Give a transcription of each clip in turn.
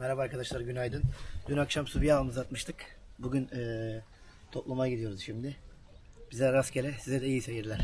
Merhaba arkadaşlar günaydın. Dün akşam su bir ağımızı atmıştık. Bugün eee topluma gidiyoruz şimdi. Bize rastgele size de iyi seyirler.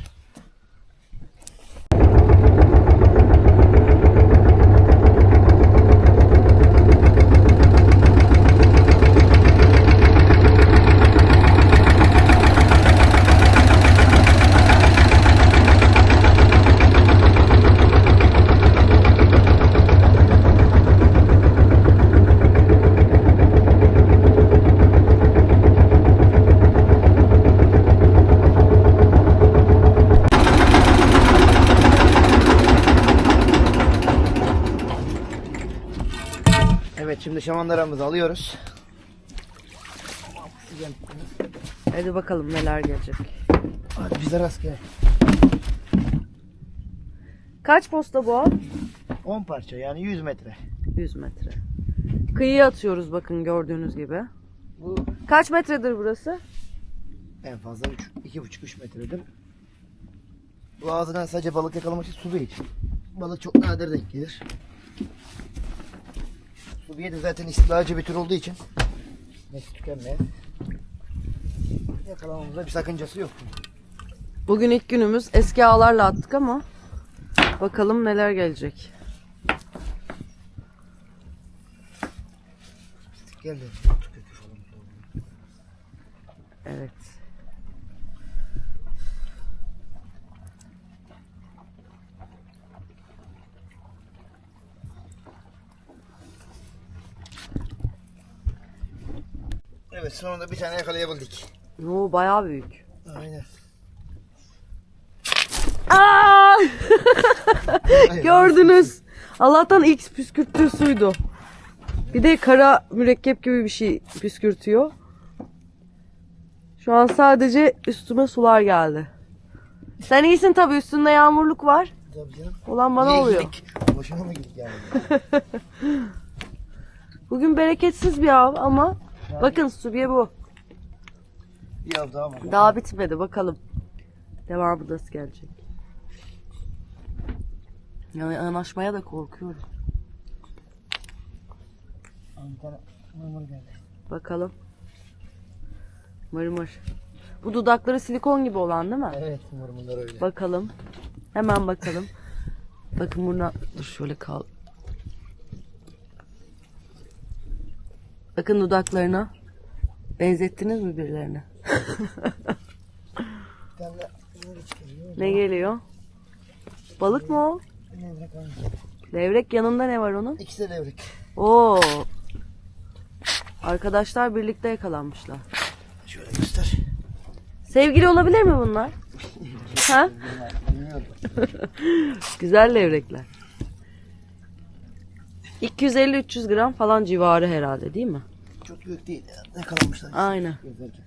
Evet şimdi şamanlarımızı alıyoruz. Hadi bakalım neler gelecek. Hadi bize rastgele. Kaç posta bu? 10 parça yani 100 metre. 100 metre. Kıyıya atıyoruz bakın gördüğünüz gibi. Bu Kaç metredir burası? en fazla 2,5-3 metredir. Bu ağzından sadece balık yakalamak için su değil. Balık çok nadir denk gelir. Su de zaten istilacı bir tür olduğu için nesli tükenmeye yakalamamızda bir sakıncası yok. Bugün ilk günümüz. Eski ağlarla attık ama bakalım neler gelecek. Gel de. Evet. Evet sonunda bir tane yakalayabildik. Oo bayağı büyük. Aynen. Aa! Gördünüz. Allah'tan ilk püskürttüğü suydu. Bir de kara mürekkep gibi bir şey püskürtüyor. Şu an sadece üstüme sular geldi. Sen iyisin tabii üstünde yağmurluk var. Tabii canım. Olan bana Niye oluyor. gittik? Boşuna mı gittik yani? Bugün bereketsiz bir av ama bakın Subiye bu. Bir av daha var. Daha bitmedi bakalım. Devamı nasıl gelecek. Yani yanaşmaya da korkuyorum. Mırmır geldi. Bakalım. Mırmır. Bu dudakları silikon gibi olan değil mi? Evet mırmırlar öyle. Bakalım. Hemen bakalım. Bakın burada dur şöyle kal. Bakın dudaklarına. Benzettiniz mi birilerine? Ne geliyor? Balık mı o? Levrek. Levrek yanında ne var onun? İkisi de levrek. Oo. Arkadaşlar birlikte yakalanmışlar. Şöyle göster. Sevgili olabilir mi bunlar? ha? Güzel levrekler. 250-300 gram falan civarı herhalde değil mi? Çok büyük değil. ya. Yakalanmışlar. Aynen. Gözlerken.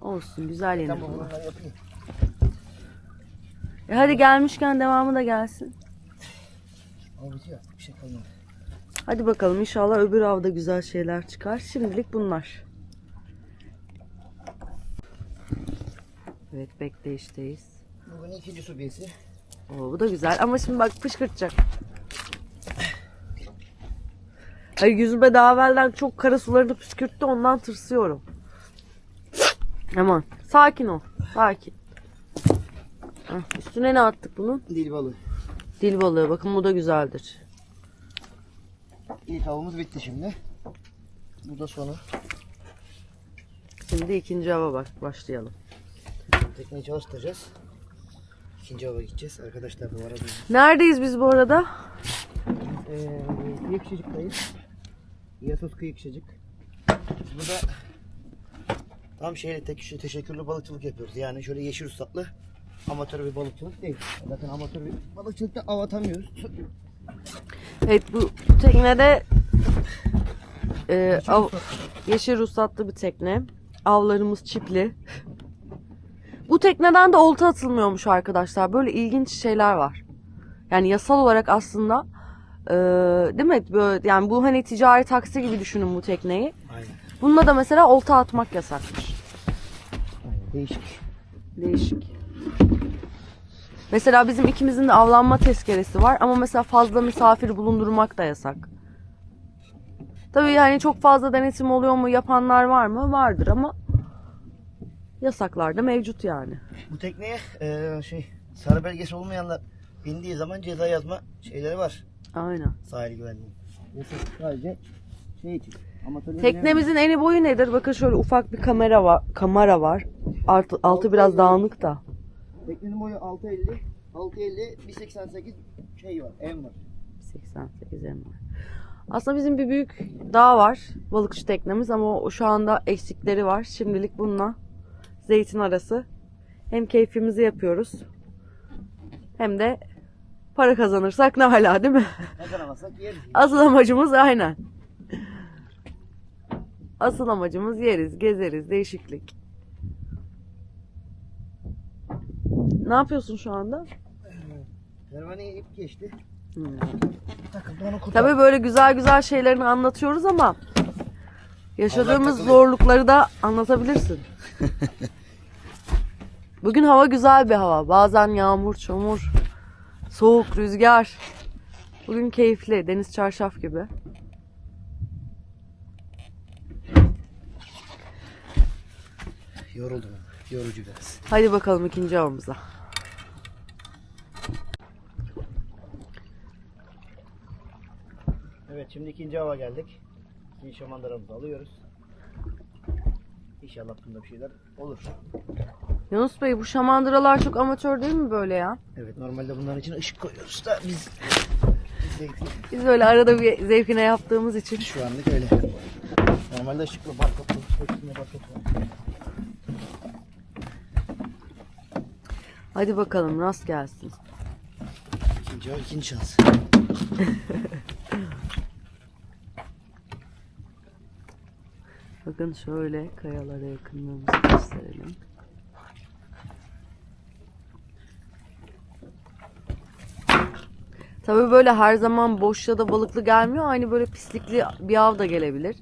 Olsun güzel yenir Tamam bunlar. onları yapayım. E hadi gelmişken devamı da gelsin. Ama bitiyor. Bir şey kalmadı. Hadi bakalım inşallah öbür avda güzel şeyler çıkar. Şimdilik bunlar. Evet bekleyişteyiz. Bugün ikinci su biyesi. Oo, bu da güzel ama şimdi bak fışkırtacak. Hayır yüzüme daha evvelden çok kara sularını püskürttü ondan tırsıyorum. Aman sakin ol. Sakin. Heh, üstüne ne attık bunun? Dil balığı. Dil balığı. Bakın bu da güzeldir. İlk avımız bitti şimdi. Bu da sonu. Şimdi ikinci hava bak başlayalım. Tekneyi çalıştıracağız. İkinci ava gideceğiz. Arkadaşlar da var. adı. Neredeyiz biz bu arada? Ee, Kıyıkçacık'tayız. Yasos Kıyıkçacık. Burada tam şeyle tek, teşekkürlü balıkçılık yapıyoruz. Yani şöyle yeşil ıslatlı amatör bir balıkçılık değil. Zaten amatör bir balıkçılıkta av atamıyoruz. Evet bu teknede e, av, yeşil ruhsatlı bir tekne. Avlarımız çipli. Bu tekneden de olta atılmıyormuş arkadaşlar. Böyle ilginç şeyler var. Yani yasal olarak aslında e, değil mi? Böyle, yani bu hani ticari taksi gibi düşünün bu tekneyi. Aynen. Bununla da mesela olta atmak yasakmış. Aynen. Değişik. Değişik. Mesela bizim ikimizin de avlanma tezkeresi var ama mesela fazla misafir bulundurmak da yasak. Tabii yani çok fazla denetim oluyor mu yapanlar var mı? Vardır ama yasaklar da mevcut yani. Bu tekneye eee, şey sarı belgesi olmayanlar bindiği zaman ceza yazma şeyleri var. Aynen. Sahil güvenliği. Yoksa sadece şey için. Amatörler Teknemizin eni boyu nedir? Bakın şöyle ufak bir kamera var. Kamera var. Altı, altı biraz dağınık da. Teknenin boyu 6.50. 6.50 1.88 şey var. M var. 88 em var. Aslında bizim bir büyük dağ var. Balıkçı teknemiz ama o şu anda eksikleri var. Şimdilik bununla zeytin arası. Hem keyfimizi yapıyoruz. Hem de para kazanırsak ne hala değil mi? Kazanamazsak yeriz. Asıl amacımız aynen. Asıl amacımız yeriz, gezeriz, değişiklik. Ne yapıyorsun şu anda? Pervaneye ip geçti. Hmm. Takıldı onu kurtar. Tabii böyle güzel güzel şeylerini anlatıyoruz ama yaşadığımız zorlukları da anlatabilirsin. Bugün hava güzel bir hava. Bazen yağmur, çamur, soğuk, rüzgar. Bugün keyifli. Deniz çarşaf gibi. Yoruldum. Yorucu biraz. Hadi bakalım ikinci avımıza. Evet şimdi ikinci hava geldik. İkinci şamandıramızı alıyoruz. İnşallah bunda bir şeyler olur. Yunus Bey bu şamandıralar çok amatör değil mi böyle ya? Evet normalde bunların içine ışık koyuyoruz da biz biz böyle arada bir zevkine yaptığımız için. şu anlık öyle. Normalde ışıklı barkod hepsinde barkod. Hadi bakalım rast gelsin. İkinci ikinci şans. Bakın şöyle kayalara yakınlığımızı gösterelim. Tabii böyle her zaman boş ya da balıklı gelmiyor. Aynı böyle pislikli bir av da gelebilir.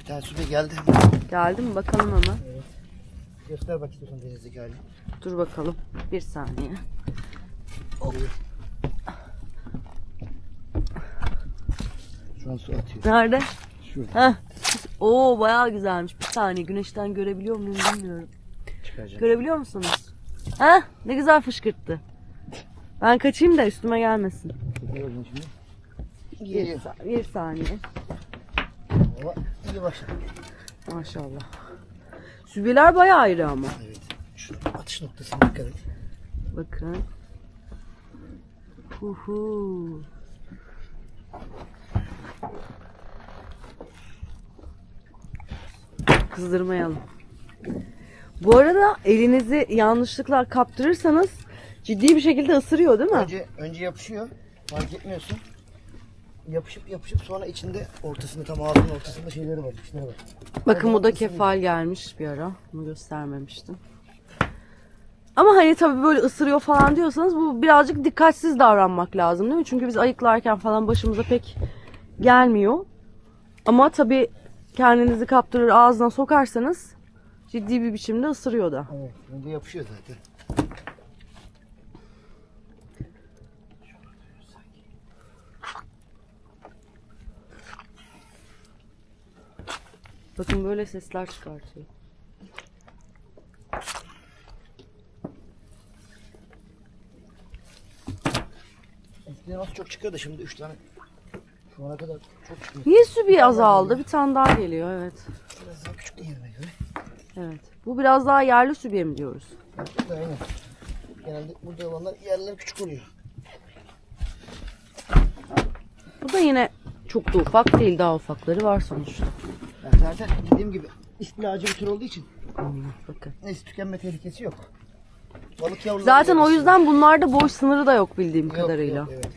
Bir tane süre geldi. Geldi mi bakalım hemen. Göster bak istiyorsan denizdeki halini. Dur bakalım. Bir saniye. Şu an su atıyor. Nerede? Şurada Heh. Oo bayağı güzelmiş. Bir saniye güneşten görebiliyor muyum bilmiyorum. çıkaracağım. Görebiliyor musunuz? Ha? Ne güzel fışkırttı. Ben kaçayım da üstüme gelmesin. Şimdi. Bir, sa- bir saniye. Hava iyi başladı. Maşallah. Sübyeler bayağı ayrı ama. Evet. Şu atış noktasına dikkat et. Bakın. Huhu. Kızdırmayalım. Bu arada elinizi yanlışlıkla kaptırırsanız ciddi bir şekilde ısırıyor değil mi? Önce önce yapışıyor. Fark etmiyorsun. Yapışıp yapışıp sonra içinde ortasında tam ağzının ortasında şeyleri var, dişleri var. Bakın bu da kefal gelmiş bir ara. Bunu göstermemiştim. Ama hani tabii böyle ısırıyor falan diyorsanız bu birazcık dikkatsiz davranmak lazım değil mi? Çünkü biz ayıklarken falan başımıza pek gelmiyor. Ama tabii kendinizi kaptırır ağzına sokarsanız ciddi bir biçimde ısırıyor da. Evet. Önce yapışıyor zaten. Bakın böyle sesler çıkartıyor. Eskiden nasıl çok çıkıyordu şimdi 3 tane. Şu ana kadar çok çıkıyor. Niye sübi azaldı? Bir tane daha geliyor evet. Biraz daha küçük yerine göre. Evet. Bu biraz daha yerli sübiye mi diyoruz? Aynen. Genelde burada olanlar yerler küçük oluyor. Bu da yine çok da ufak değil. Daha ufakları var sonuçta. Yani zaten dediğim gibi istilacı bir tür olduğu için Hmm, bakın. neyse tükenme tehlikesi yok. Balık yavruları Zaten o yüzden bunlarda boy sınırı da yok bildiğim kadarıyla. evet.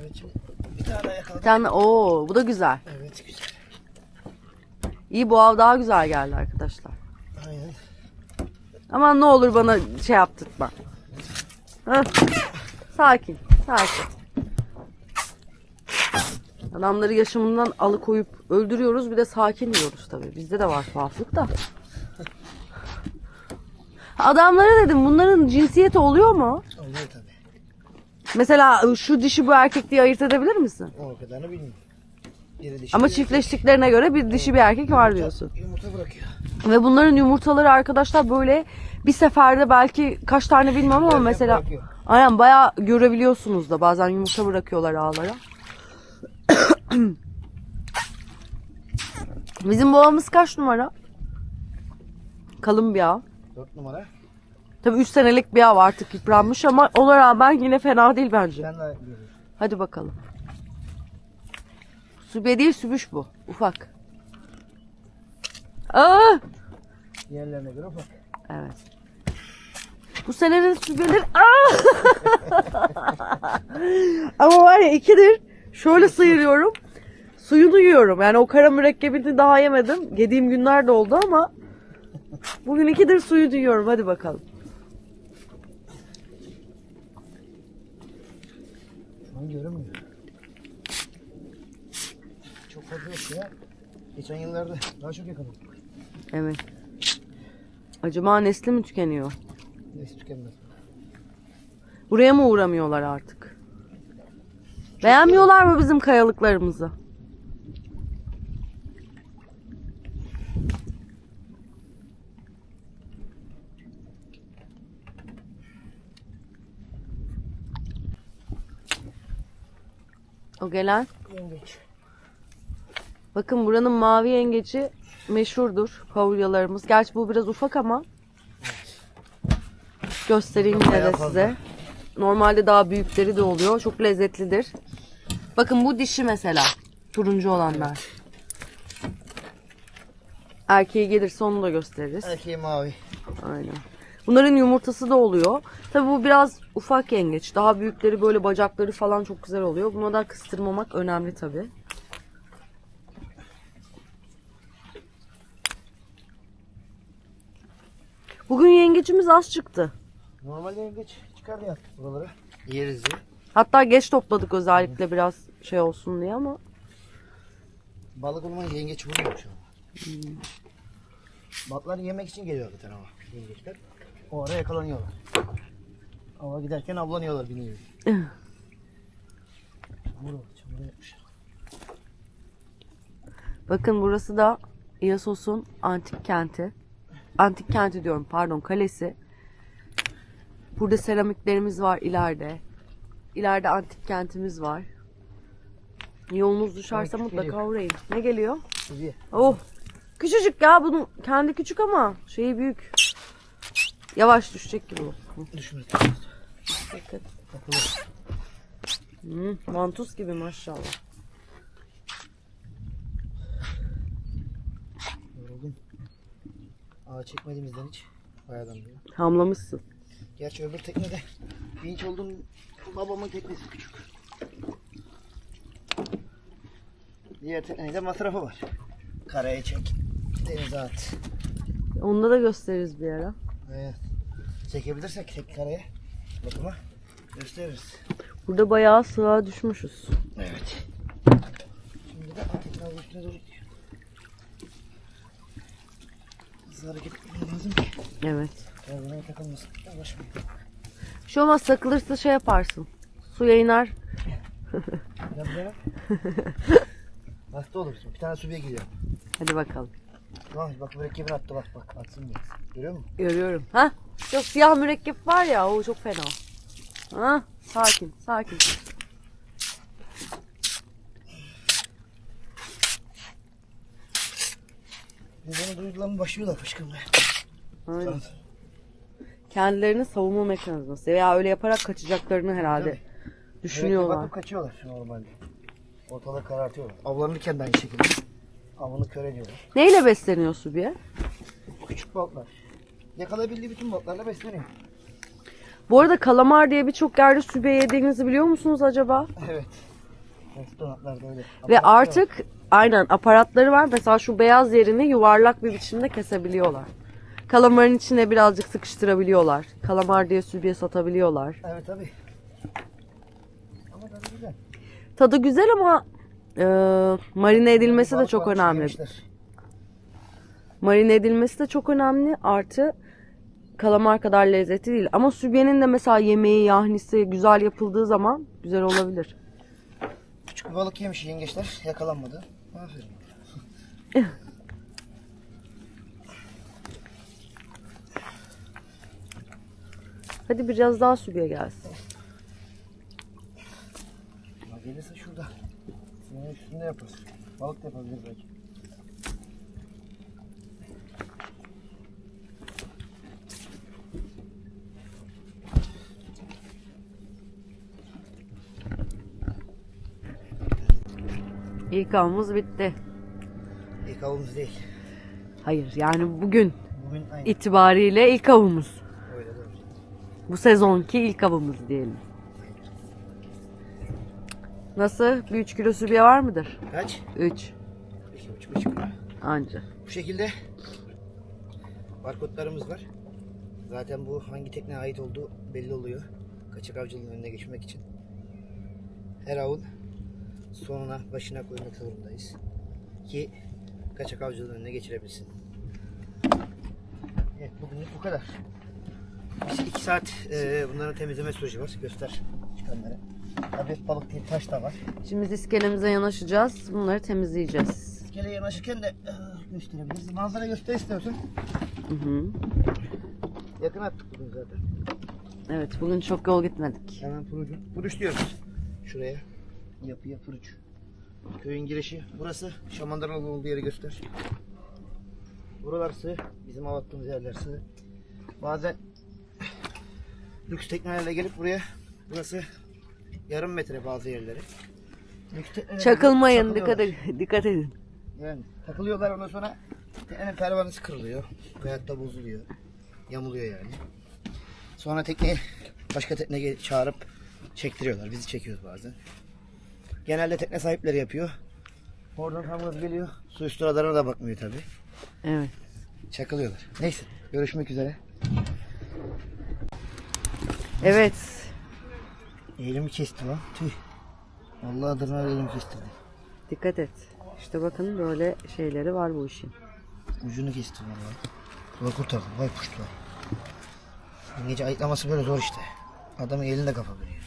Evet şimdi bir tane o bu da güzel. Evet güzel. İyi bu av daha güzel geldi arkadaşlar. Aynen. Ama ne olur bana şey yaptırtma. Hah. Sakin, sakin. Adamları yaşamından alıkoyup öldürüyoruz bir de sakin diyoruz tabii. Bizde de var tuhaflık da. Adamlara dedim bunların cinsiyeti oluyor mu? Oluyor tabii. Mesela şu dişi bu erkek diye ayırt edebilir misin? O kadarını bilmiyorum. Biri dişi, Ama biri çiftleştiklerine göre bir dişi bir erkek var diyorsun. Yumurta bırakıyor. Ve bunların yumurtaları arkadaşlar böyle bir seferde belki kaç tane bilmem ama mesela bırakıyor. aynen bayağı görebiliyorsunuz da bazen yumurta bırakıyorlar ağlara. Bizim boğamız kaç numara? Kalın bir ağ. 4 numara. Tabii 3 senelik bir ağ artık yıpranmış ama ona rağmen yine fena değil bence. Ben de. Hadi bakalım. Sübe değil sübüş bu. Ufak. Aa! Diğerlerine göre bak. Evet. Bu senenin sübeleri... Aa! Ama var ya ikidir şöyle sıyırıyorum. Suyunu yiyorum. Yani o kara mürekkebini daha yemedim. Yediğim günler de oldu ama bugün ikidir suyu yiyorum. Hadi bakalım. Şu an görünmüyor. Çok fazla yok ya. Geçen yıllarda daha çok yakaladım. Evet. Acaba nesli mi tükeniyor? Neyse tükenmez. Buraya mı uğramıyorlar artık? Beğenmiyorlar mı bizim kayalıklarımızı? O gelen. Yengeç. Bakın buranın mavi yengeci meşhurdur. Pavulyalarımız. Gerçi bu biraz ufak ama. Göstereyim yine de size. Normalde daha büyükleri de oluyor. Çok lezzetlidir. Bakın bu dişi mesela. Turuncu olanlar. Erkeği gelirse onu da gösteririz. Erkeği mavi. Aynen. Bunların yumurtası da oluyor. Tabi bu biraz ufak yengeç. Daha büyükleri böyle bacakları falan çok güzel oluyor. Buna da kıstırmamak önemli tabi. Bugün yengecimiz az çıktı. Normalde yengeç çıkar ya buralara. Yeriz diye. Hatta geç topladık özellikle biraz şey olsun diye ama. Balık olmayınca yengeç vuruyor şu an. Balıklar yemek için geliyor zaten ama yengeçler. O ara yakalanıyorlar. Ava giderken avlanıyorlar biniyor. Çamur var, çamur yapmış. Bakın burası da İasos'un antik kenti. Antik kenti diyorum pardon kalesi. Burada seramiklerimiz var ileride. İleride antik kentimiz var. Yolunuz düşerse Ay, mutlaka geliyor. uğrayın. Ne geliyor? Sizi. Oh! Küçücük ya bunun kendi küçük ama şeyi büyük. Yavaş düşecek gibi bu. Düşmez. Bakın. Takılı. Hmm, mantus gibi maşallah. Yoruldum. Ağa çekmediğimizden hiç. Bayağıdan beri. Hamlamışsın. Gerçi öbür teknede vinç olduğum babamın teknesi küçük. Diğer teknede masrafı var. Karaya çek. Denize at. Onu da gösteririz bir ara. Evet. Çekebilirsek tek karaya bakıma gösteririz. Burada bayağı sığağa düşmüşüz. Evet. Şimdi de teknenin üstüne doğru gidiyor. Hızlı hareket etmem lazım ki. Evet. Karbonaya takılmasın. Yavaş mı? Bir şey olmaz takılırsa şey yaparsın. Suya iner. Ya bir de Hasta olursun. Bir tane suya gidiyor. Hadi bakalım. Bak bak mürekkebini attı bak bak atsın diye. Görüyor musun? Görüyorum. Ha? Yok siyah mürekkep var ya o çok fena. Ha? Sakin, sakin. Biz onu duydular mı başlıyorlar fışkırmaya. Aynen. Kendilerinin savunma mekanizması veya öyle yaparak kaçacaklarını herhalde Mürekkep düşünüyorlar. atıp kaçıyorlar normalde. Ortalığı karartıyorlar. Avlanırken de aynı şekilde. Avını kör ediyorlar. Neyle besleniyor Subiye? Küçük balıklar. Yakalayabildiği bütün balıklarla besleniyor. Bu arada kalamar diye birçok yerde Subiye yediğinizi biliyor musunuz acaba? Evet. Restoranlarda öyle. Ve Aparatlar var. artık aynen aparatları var. Mesela şu beyaz yerini yuvarlak bir biçimde kesebiliyorlar. Kalamarın içine birazcık sıkıştırabiliyorlar. Kalamar diye Subiye satabiliyorlar. Evet tabi. Ama tadı güzel. Tadı güzel ama e, marine edilmesi de çok önemli. Marine edilmesi de çok önemli. Artı kalamar kadar lezzetli değil. Ama sübyenin de mesela yemeği, yahnisi güzel yapıldığı zaman güzel olabilir. Küçük bir balık yemiş yengeçler. Yakalanmadı. Aferin. Hadi biraz daha sübye gelsin. Ya gelirse şurada. Suyun üstünde yaparız. Balık da yapabiliriz belki. İlk avımız bitti. İlk avımız değil. Hayır yani bugün Bugün itibariyle ilk avımız. Öyle doğru. Bu sezonki ilk avımız diyelim. Nasıl? Bir 3 kilo sübye var mıdır? Kaç? 3 İki buçuk, üç kilo. anca. Bu şekilde barkodlarımız var. Zaten bu hangi tekneye ait olduğu belli oluyor. Kaçak avcılığın önüne geçmek için. Her avın sonuna başına koymak zorundayız. Ki kaçak avcılığın önüne geçirebilsin. Evet bugünlük bu kadar. Biz iki saat e, bunların temizleme süreci var. Göster çıkanları. Tabii balık değil taş da var. Şimdi biz iskelemize yanaşacağız. Bunları temizleyeceğiz. İskeleye yanaşırken de e, gösterebiliriz. Manzara göster istiyorsun. Hı hı. Yakın attık bugün zaten. Evet bugün çok yol gitmedik. Hemen Purucu. Puruç diyoruz. Şuraya. Yapıya Puruç. Köyün girişi. Burası Şamandıralı olduğu yeri göster. Buralar sığ. Bizim av attığımız yerler sığ. Bazen lüks teknelerle gelip buraya burası yarım metre bazı yerleri. Teknelerle Çakılmayın dikkat edin. Dikkat edin. Yani takılıyorlar ondan sonra teknenin pervanesi kırılıyor. Hayatta bozuluyor. Yamuluyor yani. Sonra tekneyi başka tekneye çağırıp çektiriyorlar. Bizi çekiyoruz bazen. Genelde tekne sahipleri yapıyor. Oradan hamuruz geliyor. Su üstü radarına da bakmıyor tabi. Evet. Çakılıyorlar. Neyse. Görüşmek üzere. Evet. Elimi kesti lan. Tüh. Allah adına elimi kestirdi. Dikkat et. İşte bakın böyle şeyleri var bu işin. Ucunu kesti vallahi. Kula kurtardım. Vay puştu. Gece ayıklaması böyle zor işte. Adamın elinde kafa veriyor.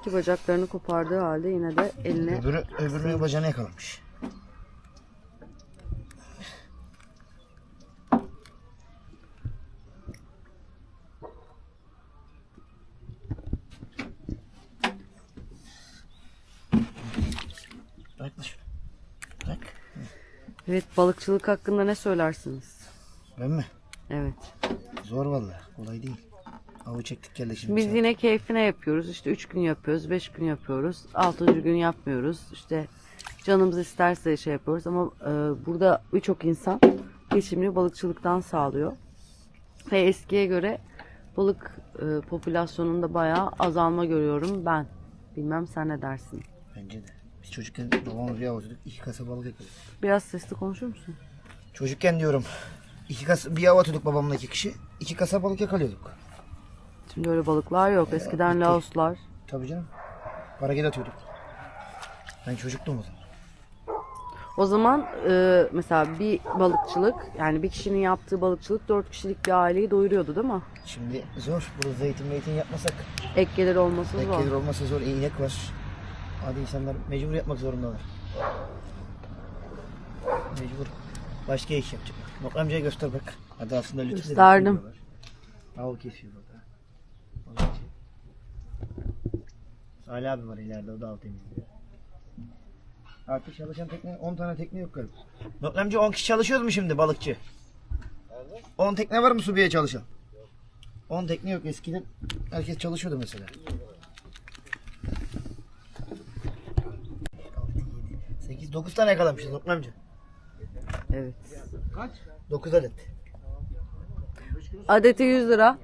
İki bacaklarını kopardığı halde yine de eline Öbürü, öbürünün bacağını yakalamış. Evet balıkçılık hakkında ne söylersiniz? Ben mi? Evet. Zor vallahi. Kolay değil. Avı çektik geldik şimdi. Biz yine keyfine yapıyoruz. İşte üç gün yapıyoruz, beş gün yapıyoruz. Altıncı gün yapmıyoruz. İşte canımız isterse şey yapıyoruz. Ama e, burada birçok insan geçimini balıkçılıktan sağlıyor. Ve eskiye göre balık e, popülasyonunda bayağı azalma görüyorum ben. Bilmem sen ne dersin? Bence de. Biz çocukken babamız bir avcılık. iki kasa balık yakaladık. Biraz sesli konuşur musun? Çocukken diyorum. iki kasa, bir av atıyorduk babamla iki kişi. iki kasa balık yakalıyorduk. Şimdi öyle balıklar yok. Eskiden bitti. laoslar. Tabii canım. Paraget atıyorduk. Ben çocuktum o zaman. O zaman e, mesela bir balıkçılık yani bir kişinin yaptığı balıkçılık dört kişilik bir aileyi doyuruyordu değil mi? Şimdi zor. Burada zeytin meytin yapmasak. Ek gelir olması Ek zor. gelir olmasa zor. İğnek var. Hadi insanlar mecbur yapmak zorundalar. Mecbur. Başka iş yapacak. Bak amcaya göster bak. Adı aslında Lütfü. de Gösterdim. diyorlar. Av kesiyor burada. Salih abi var ileride o da av temizliyor. Artık çalışan tekne 10 tane tekne yok galiba. Nokta amca 10 kişi çalışıyoruz mu şimdi balıkçı? 10 tekne var mı Subiye çalışan? 10 tekne yok eskiden herkes çalışıyordu mesela. 9 tane yakalamışız Nokta amca. Evet. 9 adet. Adeti 100 lira.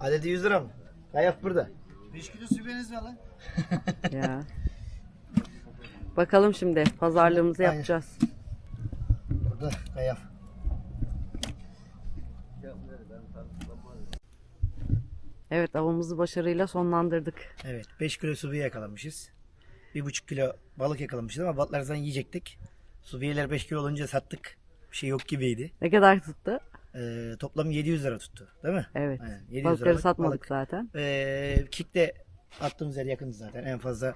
Adedi 100 lira mı? Kayak burada. 5 kilo sübeniz var lan. Ya. Bakalım şimdi pazarlığımızı Aynen. yapacağız. Burada kayak. Evet avımızı başarıyla sonlandırdık. Evet 5 kilo subiye yakalamışız. Bir buçuk kilo balık yakalamışız ama balıklar zaten yiyecektik. Subiyeler 5 kilo olunca sattık. Bir şey yok gibiydi. Ne kadar tuttu? Ee, toplam 700 lira tuttu. Değil mi? Evet. Aynen, 700 Balıkları liralık satmadık balık. zaten. Ee, kick'te attığımız yer yakındı zaten. En fazla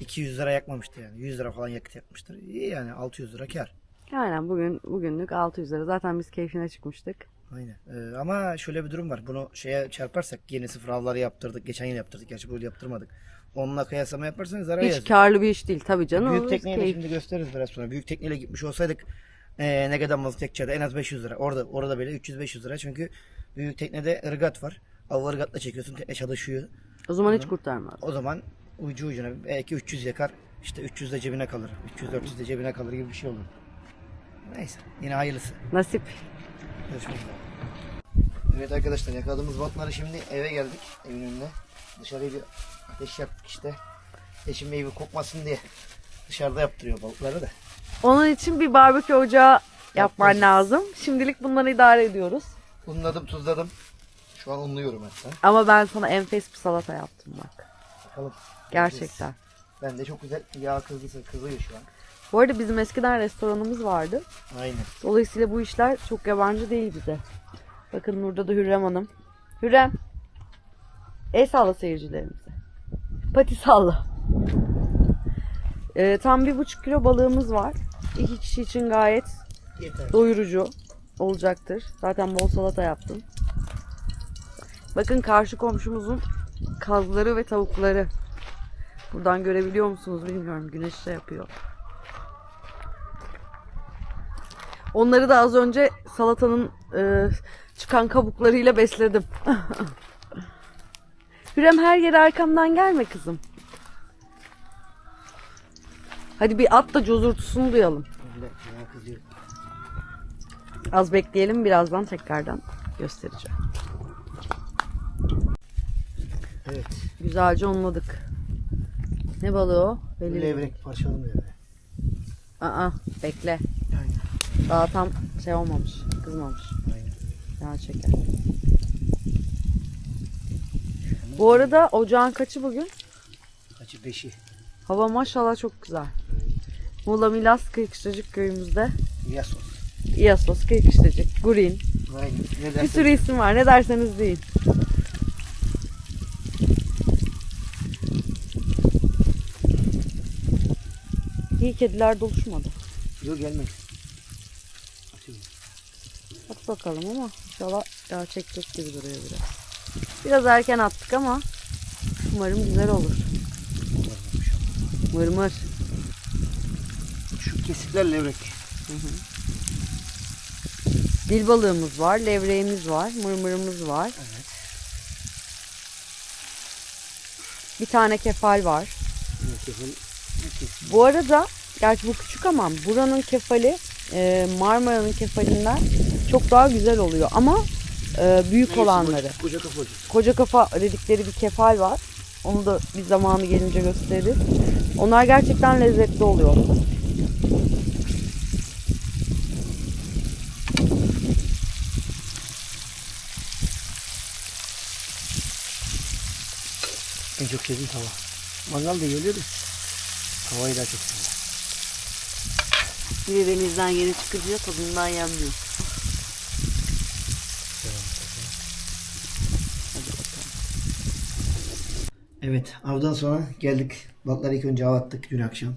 200 lira yakmamıştı yani. 100 lira falan yakıt yakmıştır. İyi yani 600 lira kar. Aynen bugün bugünlük 600 lira. Zaten biz keyfine çıkmıştık. Aynen. Ee, ama şöyle bir durum var. Bunu şeye çarparsak yeni sıfır avları yaptırdık. Geçen yıl yaptırdık. Gerçi bu yıl yaptırmadık. Onunla kıyaslama yaparsanız zarar Hiç karlı bir iş değil tabii canım. Büyük tekneyle keyif- şimdi gösteririz biraz sonra. Büyük tekneyle gitmiş olsaydık eee, ne kadar balık çekeceğiz? En az 500 lira. Orada orada böyle 300-500 lira. Çünkü büyük teknede ırgat var. Av ırgatla çekiyorsun. Tekne çalışıyor. O zaman hiç kurtarmaz. O zaman ucu ucuna belki 300 yakar. İşte 300 de cebine kalır. 300-400 de cebine kalır gibi bir şey olur. Neyse. Yine hayırlısı. Nasip. Görüşmek üzere. Evet arkadaşlar yakaladığımız balıkları şimdi eve geldik. Evin önüne. Dışarıya bir ateş yaktık işte. Eşim evi kokmasın diye dışarıda yaptırıyor balıkları da. Onun için bir barbekü ocağı yapman Yapacağız. lazım. Şimdilik bundan idare ediyoruz. Unladım tuzladım. Şu an unluyorum hatta. Ama ben sana enfes bir salata yaptım bak. Bakalım. Gerçekten. Ben de çok güzel yağ kızısı kızıyor şu an. Bu arada bizim eskiden restoranımız vardı. Aynen. Dolayısıyla bu işler çok yabancı değil bize. Bakın burada da Hürrem Hanım. Hürrem. El salla seyircilerimize. Pati salla. Ee, tam bir buçuk kilo balığımız var. İki kişi için gayet Yeter. doyurucu olacaktır. Zaten bol salata yaptım. Bakın karşı komşumuzun kazları ve tavukları. Buradan görebiliyor musunuz bilmiyorum. Güneş de yapıyor. Onları da az önce salatanın e, çıkan kabuklarıyla besledim. Hürrem her yere arkamdan gelme kızım. Hadi bir at da cozurtusunu duyalım. Az bekleyelim birazdan tekrardan göstereceğim. Evet. Güzelce unladık. Ne balığı o? Belli. Levrek böyle. Aa bekle. Aynen. Daha tam şey olmamış. Kızmamış. Aynen. Yağ çeker. Bu arada ocağın kaçı bugün? Kaçı beşi. Hava maşallah çok güzel. Muğla Milas Kıyıkışlacık köyümüzde. Yasos. İyasos Kıyıkışlacık, Gurin. Aynen. Ne Bir sürü isim var. Ne derseniz deyin. İyi kediler doluşmadı. Yok gelmez. At bakalım ama inşallah daha çekecek gibi duruyor biraz. Biraz erken attık ama umarım güzel olur. Mırmır. Şu kesikler levrek. Dil balığımız var, levreğimiz var, mırmırımız var. Evet. Bir tane kefal var. Kefal. Bu arada gerçi bu küçük ama buranın kefali e, Marmara'nın kefalinden çok daha güzel oluyor ama e, büyük olanları. Koca kafalı. Koca kafa dedikleri bir kefal var. Onu da bir zamanı gelince gösteririz. Onlar gerçekten lezzetli oluyor. En çok sevdiğim tava. Mangal da geliyor da. Tavayı daha çok seviyorum. Bir de denizden yeni çıkınca tadından yenmiyor. Evet avdan sonra geldik. Balıkları ilk önce av attık dün akşam.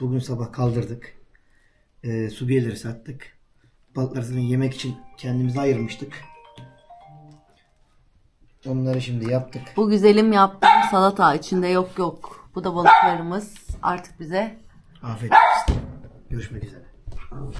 Bugün sabah kaldırdık. Ee, su biyeleri sattık. Balıkları zaten yemek için kendimize ayırmıştık. Onları şimdi yaptık. Bu güzelim yaptığım salata içinde yok yok. Bu da balıklarımız artık bize Afiyet olsun. Görüşmek üzere.